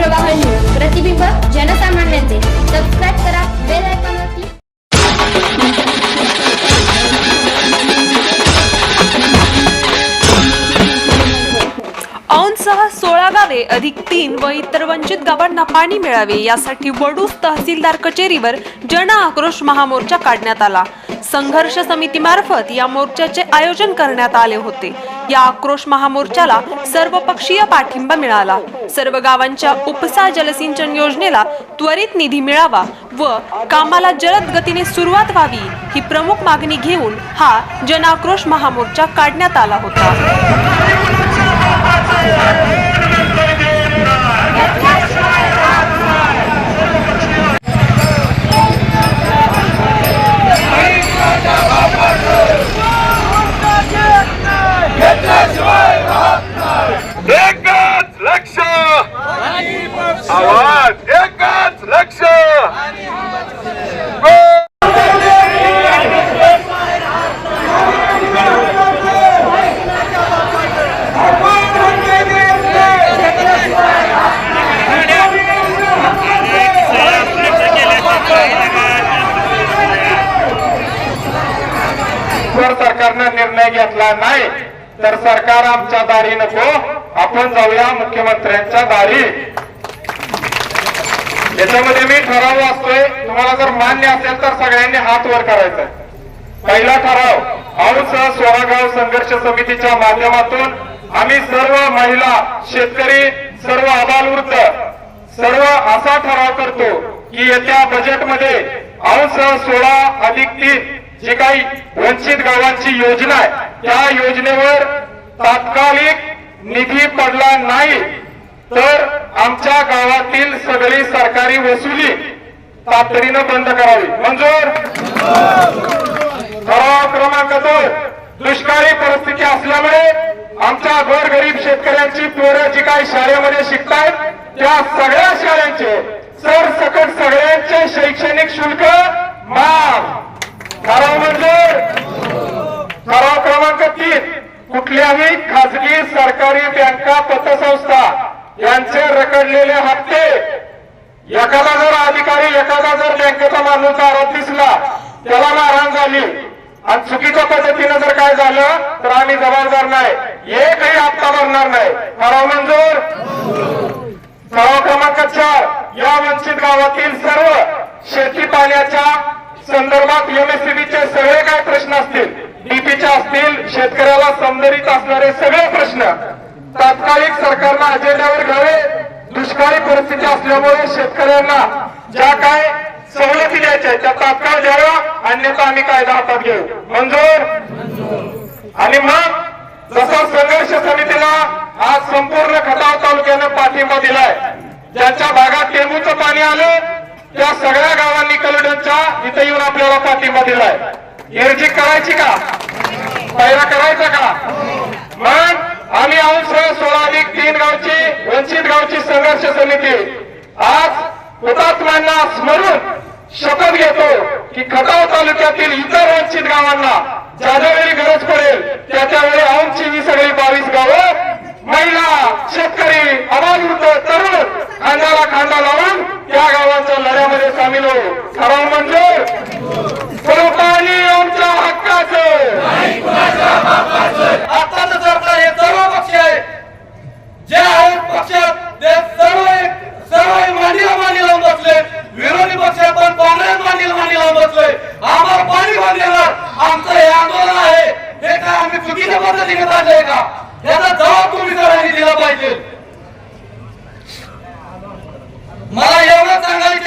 प्रवाह न्यूज प्रतिबिंब जनसामान्यांचे. सबस्क्राईब करा बेल आयकॉनवरती औंधसह सोळा गावे अधिक तीन व इतर वंचित गावांना पाणी मिळावे यासाठी वडूस तहसीलदार कचेरीवर जन आक्रोश महामोर्चा काढण्यात आला. संघर्ष समितीमार्फत या मोर्चाचे आयोजन करण्यात आले होते. या आक्रोश महामोर्चाला सर्वपक्षीय पाठिंबा मिळाला. सर्व गावांच्या उपसा जलसिंचन योजनेला त्वरित निधी मिळावा व कामाला जलद गतीने सुरुवात व्हावी ही प्रमुख मागणी घेऊन हा जनाक्रोश महामोर्चा काढण्यात आला होता. निर्णय नाही तर सरकार आमच्या दारी नको. आपण जाऊया मुख्यमंत्र्यांच्या दारी. याच्यामध्ये मी ठराव असतोय तुम्हाला जर मान्य असेल तर सगळ्यांनी हात वर करायचा पहिला ठराव औस सोळागाव संघर्ष समितीच्या माध्यमातून आम्ही सर्व महिला शेतकरी सर्व आबालवृद्ध सर्व असा ठराव करतो की येत्या बजेटमध्ये औस सोळा अधिक तीन जी काही वंचित गावांची योजना आहे त्या योजनेवर तात्कालिक निधी पडला नाही तर आमच्या गावातील सगळी सरकारी वसुली तातडीनं बंद करावी. मंजूर! ठराव क्रमांक दोन. दुष्काळी परिस्थिती असल्यामुळे आमच्या गोरगरीब शेतकऱ्यांची पोरं जी काही शाळेमध्ये शिकतायत त्या सगळ्या शाळांचे सरसकट सगळ्यांचे शैक्षणिक शुल्क माफ. ठराव मंजूर. ठराव क्रमांक तीन. कुठल्याही खाजगी सरकारी बँका पतसंस्था यांचे रखडलेले हप्ते. एखादा जर अधिकारी एखादा जर बँकेचा माणूस आरोप दिसला त्याला मारहाण झाली आणि चुकीच्या पद्धतीनं जर काय झालं तर आम्ही जबाबदार नाही. एकही हप्ता भरणार नाही. ठराव मंजूर. ठराव क्रमांक चार. या वंचित गावातील सर्व शेती पाण्याच्या संदर्भात एमएससीबीचे सगळे काय प्रश्न असतील? डीपीचे असतील शेतकऱ्याला समजरीत असणारे सगळे प्रश्न तात्कालिक सरकारनं अजेंड्यावर घ्यावे. दुष्काळी परिस्थिती असल्यामुळे शेतकऱ्यांना ज्या काय सवलती द्यायच्या त्या तात्काळ द्याव्या. अन्यथा आम्ही कायदा हातात घेऊ. मंजूर? आणि मग जसा संघर्ष समितीला आज संपूर्ण खटाव तालुक्यानं पाठिंबा दिलाय ज्यांच्या भागात टेंबूचं पाणी आलं त्या सगळ्या गावांनी कलडनच्या इथे येऊन आपल्याला पाठिंबा दिलाय. एरजी करायची का? पहिला करायचा का? मग आम्ही अंश सोळा अधिक तीन गावची वंचित गावची संघर्ष समिती आज हुतात्म्यांना स्मरून शपथ घेतो की खटाव तालुक्यातील इतर वंचित गावांना ज्या ज्यावेळी गरज पडेल त्या त्यावेळी औंधची ही सगळी बावीस गावं महिला शेतकरी अबालवृद्ध तरुण खांद्याला खांदा लावून त्या गावांच्या लढ्यामध्ये सामील होऊ ठराव मंजूर पण पाणी आमच्या हक्काचं आताचं सरकार हे सर्व पक्ष आहे जे आहेत पक्षात ते सर्व एक सर्व एक मांडीला मांडी लावून बसले विरोधी पक्ष पण काँग्रेस मांडीला मांडी आम्हाला पाणी कोण देणार. आमचं हे आंदोलन आहे. हे काय आम्ही चुकीच्या पद्धतीने चाललंय का? याचा जबाब तुम्ही सरांनी दिला पाहिजे. मला एवढं सांगायचं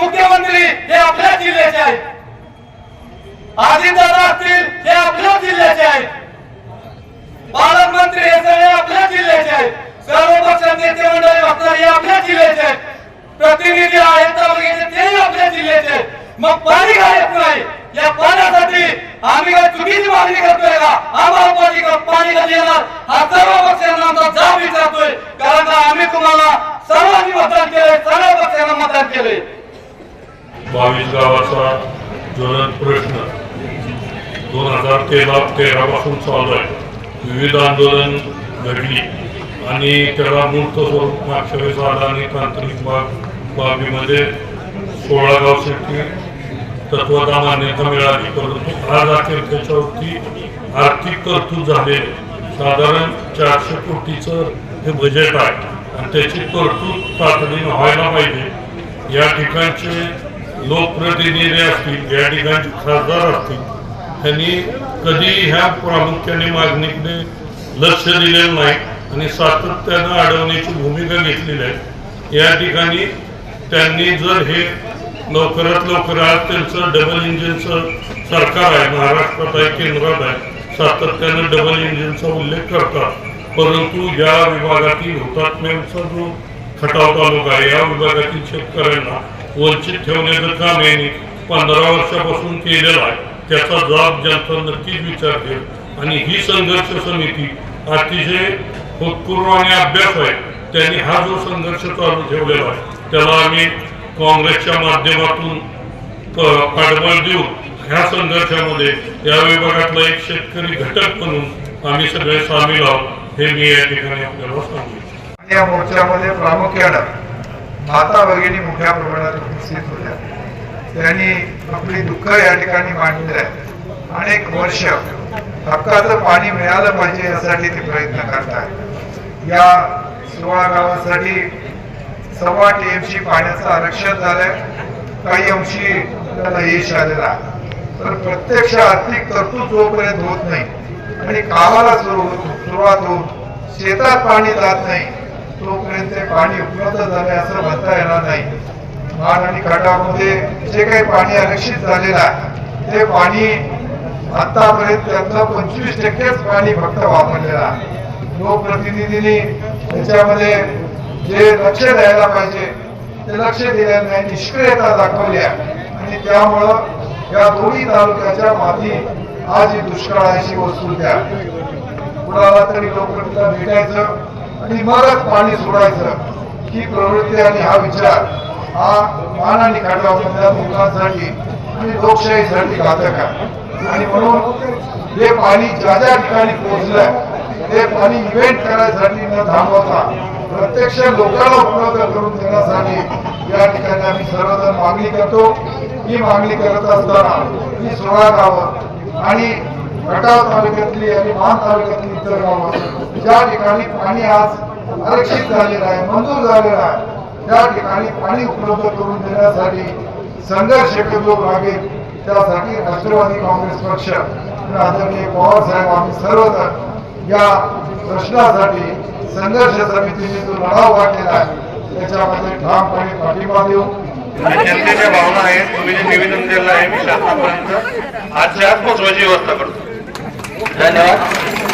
मुख्यमंत्री हे आपल्या जिल्ह्याचे आहेत. आदिदादा असतील हे आपल्या जिल्ह्याचे आहेत. पालकमंत्री हे सगळे आपल्या जिल्ह्याचे आहेत. सर्व पक्ष नेते मंडळी असणार हे आपल्या जिल्ह्याचे आहेत. प्रतिनिधी आहेत ते आपल्या जिल्ह्याचे आहेत. मग पाणी काय येत नाही. या पाण्यासाठी आम्ही काय चुकीची मागणी करतोय का? आम्हाला पाणी पाणी कधी येणार? हा सर्व पक्षांना आमचा जाब विचारतोय. कारण आम्ही तुम्हाला सर्वांनी मतदान केलंय सर्व पक्षांना मतदान केलंय. बावीस गावाचा ज्वलंत प्रश्न. दोन हजार तेरा तेरापासून चालू आहे. विविध आंदोलन घडली आणि त्याला मूर्त स्वरूप मागच्या झाला आणि तांत्रिक बाब बाबीमध्ये सोळा गावसाठी तत्वता मान्यता मिळाली. परंतु आज अखेर त्याच्यावरती आर्थिक तरतूद झाले. साधारण चारशे कोटीचं हे बजेट आहे. आणि त्याची तरतूद तातडीनं व्हायला पाहिजे. या ठिकाणचे लोकप्रतिनिधी असतील या ठिकाणचे खासदार असतील त्यांनी कधी ह्या प्रामुख्याने मागणीकडे लक्ष दिलेलं नाही आणि सातत्यानं अडवण्याची भूमिका घेतलेली आहे. या ठिकाणी त्यांनी जर हे लवकरात लवकर आज त्यांचं डबल इंजिनचं सरकार आहे महाराष्ट्रात आहे केंद्रात आहे सातत्यानं डबल इंजिनचा उल्लेख करतात. परंतु या विभागातील हुतात्म्यांचा जो खटाव तालुका आहे या विभागातील शेतकऱ्यांना वंचित ठेवण्याचं काम यांनी पंधरा वर्षापासून केलेलं आहे. त्याचा जाब जनता नक्कीच विचारते आणि ही संघर्ष समिती अतिशय उत्पूर्व आणि अभ्यास आहे. त्यांनी हा जो संघर्ष चालू ठेवलेला आहे त्याला आम्ही काँग्रेसच्या माध्यमातून पाठबळ देऊन ह्या संघर्षामध्ये या विभागातला एक शेतकरी घटक म्हणून आम्ही सगळे सामील आहोत हे मी या ठिकाणी आपल्याला सांगू या मोर्चामध्ये प्रामुख्यानं माता भगिनी मोठ्या प्रमाणात उपस्थित होत्या. त्यांनी आपली दुःख या ठिकाणी मांडले आहे अनेक वर्ष हक्काचं पाणी मिळालं पाहिजे यासाठी ते प्रयत्न करतात. या सोळा गावासाठी सव्वा टीएमसी पाण्याचं आरक्षण झालंय. काही अंशी त्याला यश आलेला तर प्रत्यक्ष आर्थिक तरतूद जोपर्यंत होत नाही आणि कामाला सुरू सुरुवात होऊन शेतात पाणी जात नाही तोपर्यंत ते पाणी उपलब्ध झाले असं म्हणता येणार नाही. मान आणि खटामध्ये जे काही पाणी आरक्षित झालेलं आहे ते पाणी आतापर्यंत त्यातलं पंचवीस टक्केच पाणी फक्त वापरलेलं आहे. लोकप्रतिनिधींनी त्याच्यामध्ये जे लक्ष द्यायला पाहिजे ते लक्ष दिलेलं नाही निष्क्रियता दाखवली आहे. आणि त्यामुळं या दोन्ही तालुक्याच्या माती आज ही दुष्काळाची वस्तू द्या. कुणाला तरी लोकप्रतिनिधीला भेटायचं आणि मगच पाणी सोडायचं. ही प्रवृत्ती आणि हा विचार हा मान आणि खटावमधल्या लोकांसाठी आणि लोकशाहीसाठी घातक आहे. आणि म्हणून हे पाणी ज्या ज्या ठिकाणी पोहोचलंय ते पाणी इव्हेंट करायसाठी न थांबवता प्रत्यक्ष लोकांना उपलब्ध करून देण्यासाठी या ठिकाणी आम्ही सर्वजण मागणी करतो. ही मागणी करत असताना ही सोळा गावं आणि खटाव तालुक्यातली आणि मान तालुक्यातली इतर गावं ज्या ठिकाणी पाणी आज आरक्षित झालेलं आहे मंजूर झालेलं आहे. त्या ठिकाणी पाणी उपलब्ध करून देण्यासाठी संघर्ष जो लागेल त्यासाठी राष्ट्रवादी काँग्रेस पक्ष आदरणीय पवार साहेब आम्ही सर्वजण या प्रश्नासाठी संघर्ष समितीने जो लढाव उभा आहे त्याच्यामध्ये ठामपणे पाठिंबा देऊ. जनतेच्या भावना आहेत. तुम्ही जे निवेदन दिलं आहे मी शासनापर्यंत आजच्या आज पोहोचवायची व्यवस्था करतो. धन्यवाद.